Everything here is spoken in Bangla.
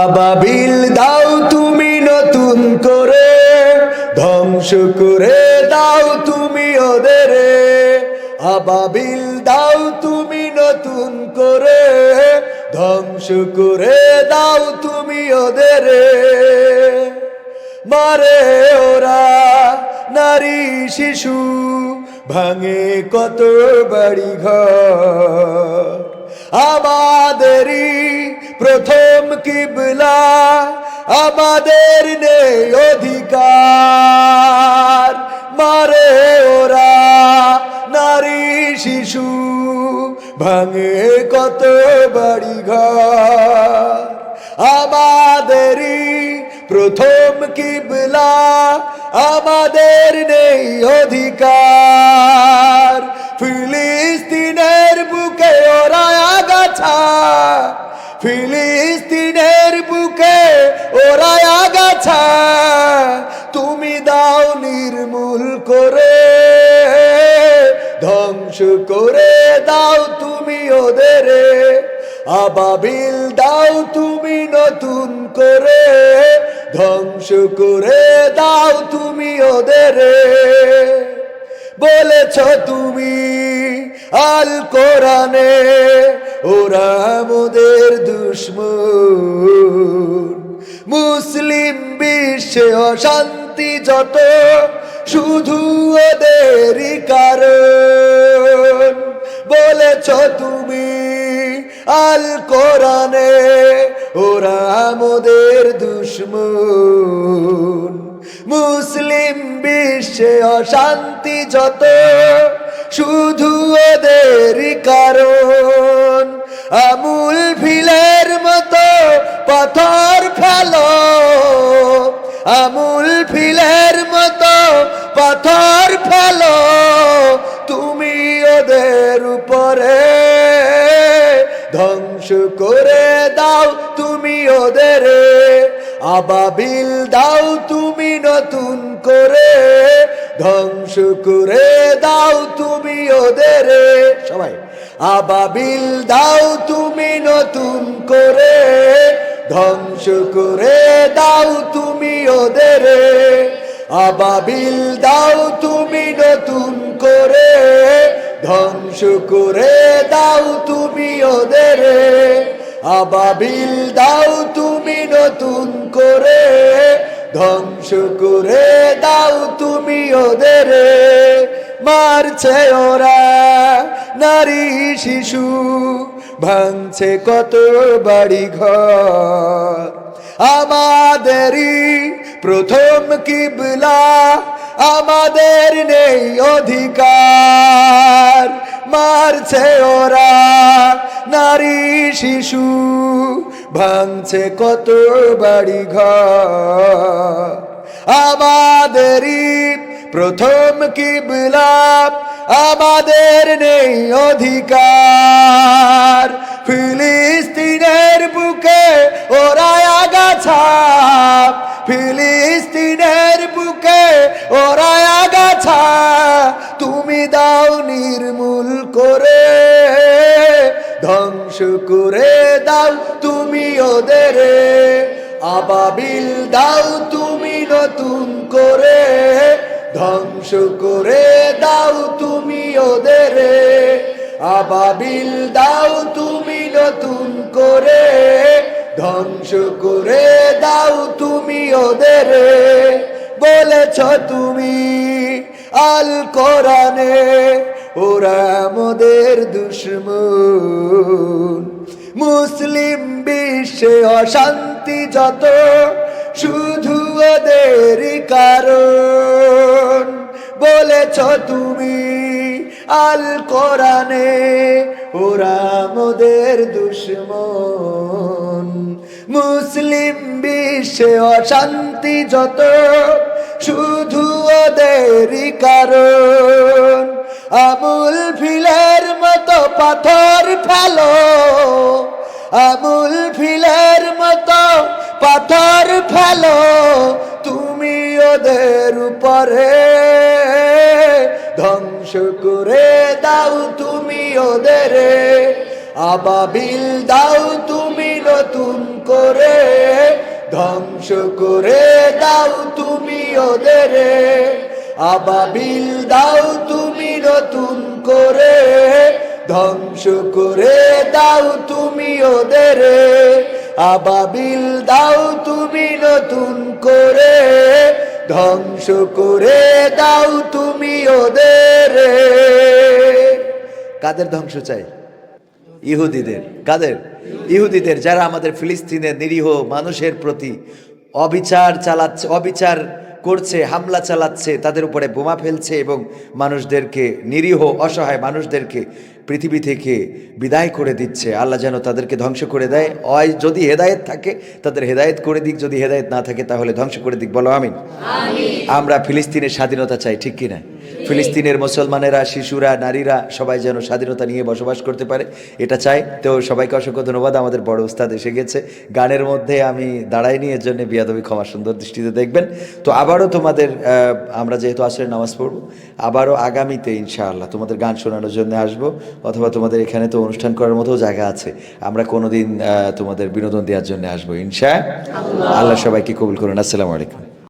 আবাবিল দাও তুমি নতুন করে, ধ্বংস করে দাও তুমি ওদের। আবাবিল দাও তুমি নতুন করে, ধ্বংস করে দাও তুমি ওদের। মারে ওরা নারী শিশু, ভাঙে কত বাড়ি ঘর। আমাদেরই প্রথম কিবলা আমাদের নেই অধিকার। মারে ওরা নারী শিশু, ভাঙে কত বাড়ি ঘর। আমাদেরই প্রথম কিবলা আমাদের নেই অধিকার। ফিলিস্তিনের বুকে ওরা আগাছা ফিলিস্তিনের বুকে ওরা আগাছা, তুমি দাও নির্মূল করে, ধ্বংস করে দাও তুমি ওদের, আবাবিল দাও তুমি নতুন করে, ধ্বংস করে দাও তুমি ওদের। বলেছ তুমি আল কোরআনে ওরা মোদের দুশ্মন। মুসলিম বিশ্বে অশান্তি যত, শুধু ওদেরই কারণ। বলেছ তুমি আল কোরআনে ওরা মোদের দুশ্মন। মুসলিম বিশ্বে অশান্তি যত, শুধু ওদের কারণ। আমুল ফিলের মতো পাথর ফেলো। আমুল ফিলের মতো পাথর ফেলো। তুমি ওদের উপরে ধ্বংস করে দাও তুমি ওদের। আবাবিল দাও তুমি নতুন করে ধ্বংস করে দাও তুমি ওদের। সবাই, আবাবিল দাও তুমি নতুন করে। ধ্বংস করে দাও তুমি ওদের। আবাবিল দাও তুমি নতুন করে। ধ্বংস করে দাও তুমি ওদের। আবাবিল দাও তুমি নতুন করে। ধ্বংস করে দাও তুমি ওদের, মারছে ওরা নারী শিশু, ভাঙছে কত বাড়ি ঘর। আমাদেরই প্রথম কিবলা, আমাদের নেই অধিকার। মারছে ওরা নারী শিশু ভাঙছে কত বাড়ি ঘর আমাদেরই প্রথম কিবলা, আমাদের নেই অধিকার। ফিলিস্তিনের বুকে ওরা আগাছা, ফিলিস্তিনের বুকে ওরা আগাছা। তুমি দাও নির্মূল করে, ধ্বংস করে দাও তুমি আবাবিল দাও তুমি নতুন করে, ধ্বংস করে দাও তুমি ওদের আবাবিল দাও তুমি নতুন করে, ধ্বংস করে দাও তুমি ওদের। বলেছ তুমি আল কোরআনে, ওরা মোদের দুশ্মন। মুসলিম বিশ্বে অশান্তি যত, শুধু ওদের কারণ। বলেছ তুমি আল কোরআনে, ওরা মোদের দুশ্মন। মুসলিম বিশ্বে অশান্তি যত, শুধু ওদেরই কারণ। আমুল ফিলের মতো পাথর ফেলো। আমুল ফিলের মতো পাথর ফেলো। তুমি ওদের উপরে ধ্বংস করে দাও তুমি ওদের। আবাবিল দাও তুমি নতুন করে ধ্বংস করে দাও তুমি ওদের। আবাবিল দাও তুমি ধ্বংস করে দাও তুমি ওদের, আবাবিল দাও তুমি নতুন করে ধ্বংস করে দাও তুমি ওদের। কাদের ধ্বংস চাই? ইহুদিদের। কাদের? ইহুদিদের যারা আমাদের ফিলিস্তিনের নিরীহ মানুষের প্রতি অবিচার চালাচ্ছে, অবিচার করছে, হামলা চালাচ্ছে, তাদের উপরে বোমা ফেলছে এবং মানুষদেরকে, নিরীহ, অসহায় মানুষদেরকে পৃথিবী থেকে বিদায় করে দিচ্ছে। আল্লাহ যেন তাদেরকে ধ্বংস করে দেয়। অয় যদি হেদায়েত থাকে তাদের হেদায়েত করে দিক। যদি হেদায়েত না থাকে তাহলে ধ্বংস করে দিক। বলো আমিন। আমরা ফিলিস্তিনের স্বাধীনতা চাই ঠিক কি না ফিলিস্তিনের মুসলমানেরা, শিশুরা, নারীরা সবাই যেন স্বাধীনতা নিয়ে বসবাস করতে পারে। এটা চাই। তো সবাইকে অসংখ্য ধন্যবাদ। আমাদের বড় উস্তাদ এসে গেছে। গানের মধ্যে আমি দাঁড়াইনি এর জন্য বিয়াদবি ক্ষমা সুন্দর দৃষ্টিতে দেখবেন। তো আবারও তোমাদের আমরা যেহেতু আসলে নামাজ পড়ব, আবারও আগামীতে ইনশাআল্লাহ তোমাদের গান শোনানোর জন্য আসব, অথবা তোমাদের এখানে তো অনুষ্ঠান করার মতো জায়গা আছে। আমরা কোনোদিন তোমাদের বিনোদন দেওয়ার জন্য আসব ইনশা আল্লাহ সবাইকে কবুল করুন। আসসালামু আলাইকুম।